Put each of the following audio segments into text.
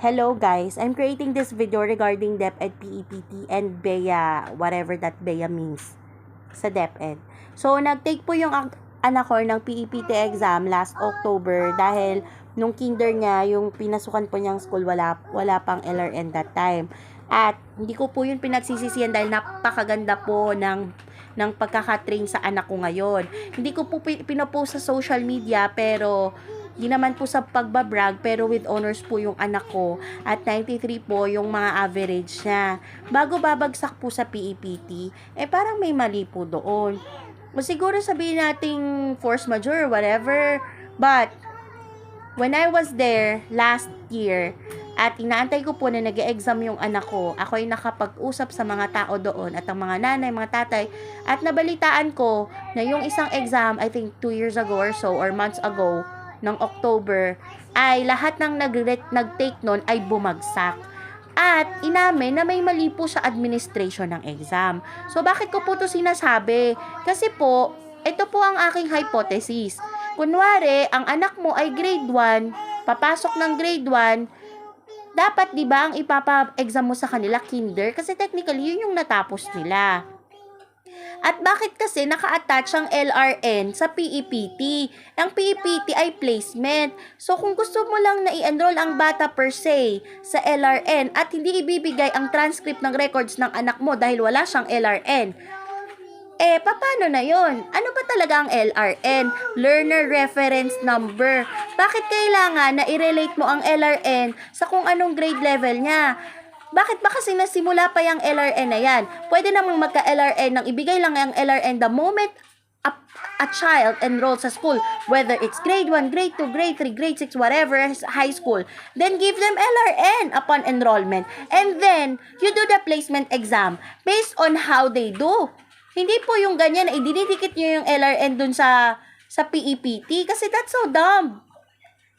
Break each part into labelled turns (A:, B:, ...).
A: Hello guys, I'm creating this video regarding DepEd PEPT and BEA, whatever that BEA means sa DepEd. So, nag-take po yung anak ko ng PEPT exam last October dahil nung kinder niya, yung pinasukan po niyang school, wala, wala pang LRN that time. At hindi ko po yun pinagsisisihan dahil napakaganda po ng ng pagkakatrain sa anak ko ngayon. Hindi ko po pi- pinopost sa social media pero di naman po sa pagbabrag pero with honors po yung anak ko at 93 po yung mga average niya. Bago babagsak po sa PEPT, eh parang may mali po doon. O siguro sabihin nating force majeure, whatever. But, when I was there last year, at inaantay ko po na nag exam yung anak ko, ako ay nakapag-usap sa mga tao doon at ang mga nanay, mga tatay, at nabalitaan ko na yung isang exam, I think 2 years ago or so, or months ago, ng October, ay lahat ng nag- nag-take nun ay bumagsak. At inamin na may mali po sa administration ng exam. So bakit ko po to sinasabi? Kasi po, ito po ang aking hypothesis. Kunwari, ang anak mo ay grade 1, papasok ng grade 1, dapat 'di ba ang ipapa-exam mo sa kanila kinder kasi technically yun yung natapos nila. At bakit kasi naka-attach ang LRN sa PEPT? Ang PEPT ay placement. So kung gusto mo lang na i-enroll ang bata per se sa LRN at hindi ibibigay ang transcript ng records ng anak mo dahil wala siyang LRN, eh, paano na yon? Ano ba talaga ang LRN? Learner Reference Number. Bakit kailangan na i-relate mo ang LRN sa kung anong grade level niya? Bakit ba kasi nasimula pa yung LRN na yan? Pwede namang magka-LRN nang ibigay lang ang LRN the moment a, a child enrolls sa school, whether it's grade 1, grade 2, grade 3, grade 6, whatever, high school, then give them LRN upon enrollment. And then, you do the placement exam based on how they do. Hindi po yung ganyan na idinidikit nyo yung LRN dun sa sa PEPT kasi that's so dumb.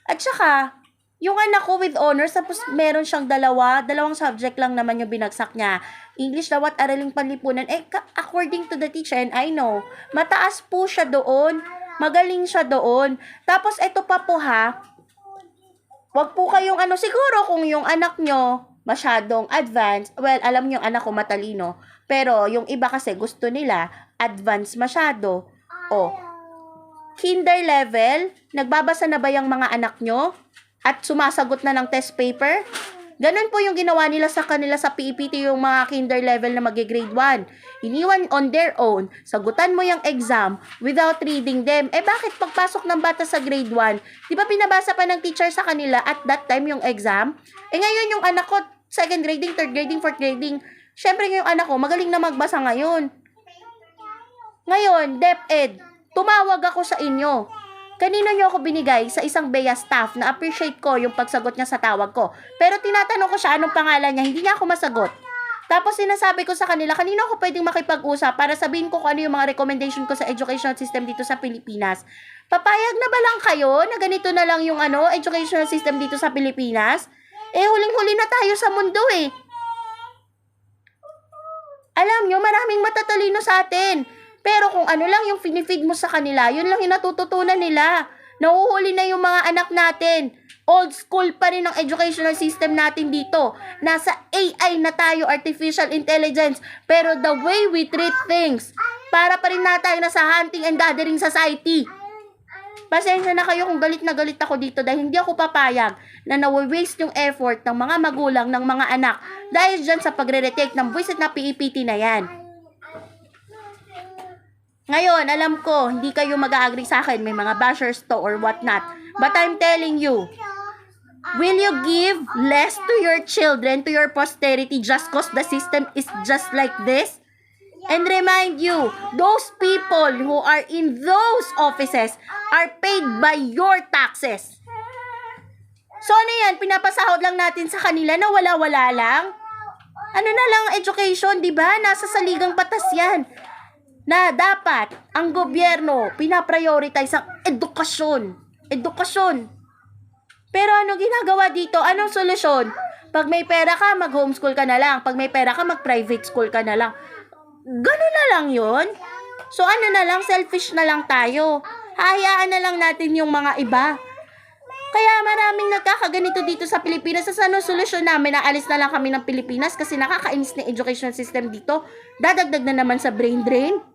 A: At saka, yung anak ko with honors, tapos meron siyang dalawa, dalawang subject lang naman yung binagsak niya. English daw at araling panlipunan. Eh, according to the teacher, and I know, mataas po siya doon. Magaling siya doon. Tapos, eto pa po ha, wag po kayong ano, siguro kung yung anak nyo masyadong advanced, well, alam nyo yung anak ko matalino, pero yung iba kasi gusto nila advanced masyado. O, kinder level, nagbabasa na ba yung mga anak nyo? At sumasagot na ng test paper? Ganun po yung ginawa nila sa kanila sa PEPT yung mga kinder level na mag-grade 1. Iniwan on their own, sagutan mo yung exam without reading them. Eh bakit pagpasok ng bata sa grade 1, di ba pinabasa pa ng teacher sa kanila at that time yung exam? Eh ngayon yung anak ko, second grading, third grading, fourth grading, syempre yung anak ko, magaling na magbasa ngayon. Ngayon, DepEd, tumawag ako sa inyo. Kanino nyo ako binigay sa isang BEA staff na appreciate ko yung pagsagot niya sa tawag ko. Pero tinatanong ko siya anong pangalan niya, hindi niya ako masagot. Tapos sinasabi ko sa kanila, kanino ako pwedeng makipag-usap para sabihin ko kung ano yung mga recommendation ko sa educational system dito sa Pilipinas. Papayag na ba lang kayo na ganito na lang yung ano, educational system dito sa Pilipinas? Eh, huling-huli na tayo sa mundo eh. Alam nyo, maraming matatalino sa atin. Pero kung ano lang yung finifeed mo sa kanila, yun lang yung natututunan nila. Nahuhuli na yung mga anak natin. Old school pa rin ang educational system natin dito. Nasa AI na tayo, artificial intelligence. Pero the way we treat things, para pa rin na tayo nasa hunting and gathering society. Pasensya na kayo kung galit na galit ako dito dahil hindi ako papayag na nawa-waste yung effort ng mga magulang ng mga anak dahil dyan sa pagre-retake ng buwisit na PEPT na yan. Ngayon, alam ko, hindi kayo mag-agree sa akin, may mga bashers to or whatnot. But I'm telling you, will you give less to your children, to your posterity, just cause the system is just like this? And remind you, those people who are in those offices are paid by your taxes. So ano yan, pinapasahod lang natin sa kanila na wala-wala lang? Ano na lang ang education, di ba? Nasa saligang patas yan. Na dapat ang gobyerno pinaprioritize ang edukasyon. Edukasyon. Pero ano ginagawa dito? Anong solusyon? Pag may pera ka, mag-homeschool ka na lang. Pag may pera ka, mag-private school ka na lang. Ganun na lang yon. So ano na lang, selfish na lang tayo. Hayaan na lang natin yung mga iba. Kaya maraming nagkakaganito dito sa Pilipinas. Sa ano solusyon namin, naalis na lang kami ng Pilipinas kasi nakakainis na education system dito. Dadagdag na naman sa brain drain.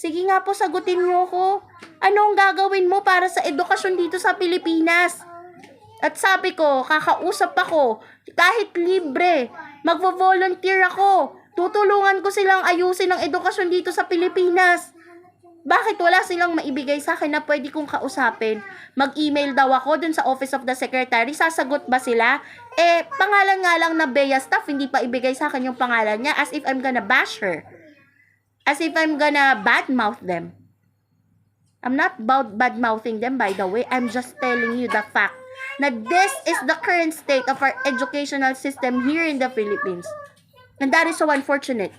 A: Sige nga po, sagutin niyo ako. Anong gagawin mo para sa edukasyon dito sa Pilipinas? At sabi ko, kakausap ako, kahit libre, magvo-volunteer ako. Tutulungan ko silang ayusin ang edukasyon dito sa Pilipinas. Bakit wala silang maibigay sa akin na pwede kong kausapin? Mag-email daw ako dun sa Office of the Secretary. Sasagot ba sila? Eh, pangalan nga lang na Bea staff, hindi pa ibigay sa akin yung pangalan niya as if I'm gonna bash her. As if I'm gonna badmouth them. I'm not bad-mouthing them, by the way. I'm just telling you the fact na this is the current state of our educational system here in the Philippines. And that is so unfortunate.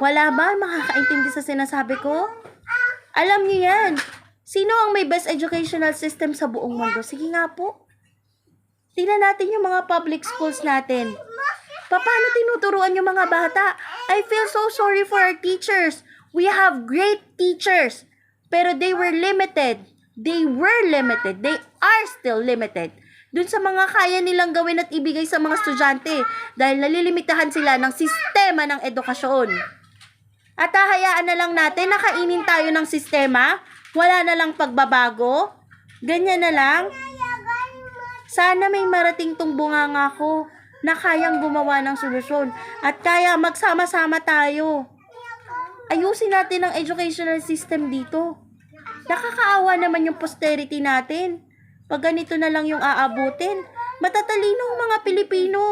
A: Wala ba makakaintindi sa sinasabi ko? Alam niyo yan. Sino ang may best educational system sa buong mundo? Sige nga po. Tingnan natin yung mga public schools natin. Paano tinuturuan yung mga bata? I feel so sorry for our teachers. We have great teachers. Pero they were limited. They were limited. They are still limited. Dun sa mga kaya nilang gawin at ibigay sa mga estudyante dahil nalilimitahan sila ng sistema ng edukasyon. At hahayaan na lang natin na kainin tayo ng sistema? Wala na lang pagbabago? Ganyan na lang? Sana may marating tong bunganga ko na kayang gumawa ng solusyon at kaya magsama-sama tayo. Ayusin natin ang educational system dito. Nakakaawa naman yung posterity natin. Pag ganito na lang yung aabutin, matatalino ang mga Pilipino.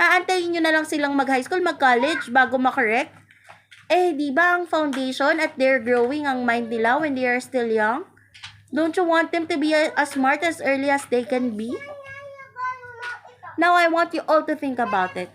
A: Aantayin nyo na lang silang mag-high school, mag-college bago makorek? Eh, di ba ang foundation at they're growing ang mind nila when they are still young? Don't you want them to be as smart as early as they can be? Now, I want you all to think about it.